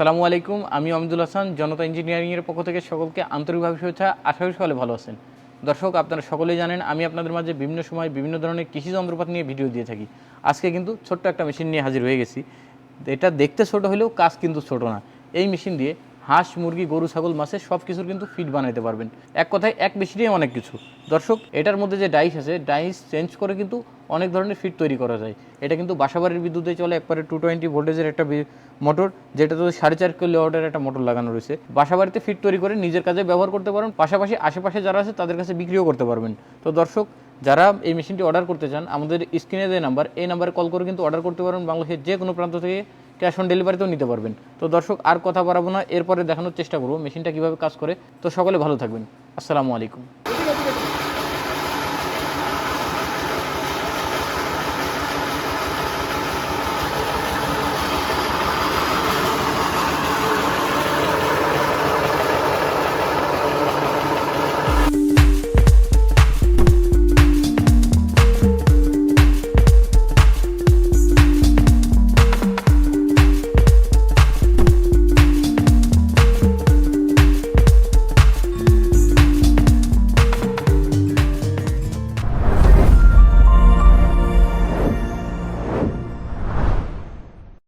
আসসালামু আলাইকুম, আমি অমিদুল হাসান, জনতা ইঞ্জিনিয়ারিংয়ের পক্ষ থেকে সকলকে আন্তরিকভাবে শুভেচ্ছা। আশা করি সকলে ভালো আছেন। দর্শক, আপনারা সকলেই জানেন, আমি আপনাদের মাঝে বিভিন্ন সময় বিভিন্ন ধরনের কৃষি যন্ত্রপাতি নিয়ে ভিডিও দিয়ে থাকি। আজকে কিন্তু ছোট্ট একটা মেশিন নিয়ে হাজির হয়ে গেছি। এটা দেখতে ছোট হলেও কাজ কিন্তু ছোট না। এই মেশিন দিয়ে হাঁস, মুরগি, গরু, ছাগল মাছের সব কিছুর কিন্তু ফিড বানাইতে পারবেন। এক কথায়, এক মেশিনেই অনেক কিছু। দর্শক, এটার মধ্যে যে ডাইস আছে, ডাইস চেঞ্জ করে কিন্তু অনেক ধরনের ফিট তৈরি করা যায়। এটা কিন্তু বাসাবাড়ির বিদ্যুতে চলে, একবারে টু টোয়েন্টি ভোল্টেজের একটা মোটর যেটাতে সাড়ে চার কিলো ওয়াটের একটা মোটর লাগানো রয়েছে। বাসাবাড়িতে ফিট তৈরি করে নিজের কাজে ব্যবহার করতে পারেন, পাশাপাশি আশেপাশে যারা আছে তাদের কাছে বিক্রিও করতে পারবেন। তো দর্শক, যারা এই মেশিনটি অর্ডার করতে চান, আমাদের স্ক্রিনে যে নাম্বার এই নাম্বারে কল করে কিন্তু অর্ডার করতে পারবেন বাংলাদেশের যে কোনো প্রান্ত থেকে ক্যাশ অন ডেলিভারিতেও নিতে পারবেন। তো দর্শক, আর কথা বাড়াবো না, এরপরে দেখানোর চেষ্টা করব মেশিনটা কীভাবে কাজ করে। তো সকলে ভালো থাকবেন। আসসালামু আলাইকুম।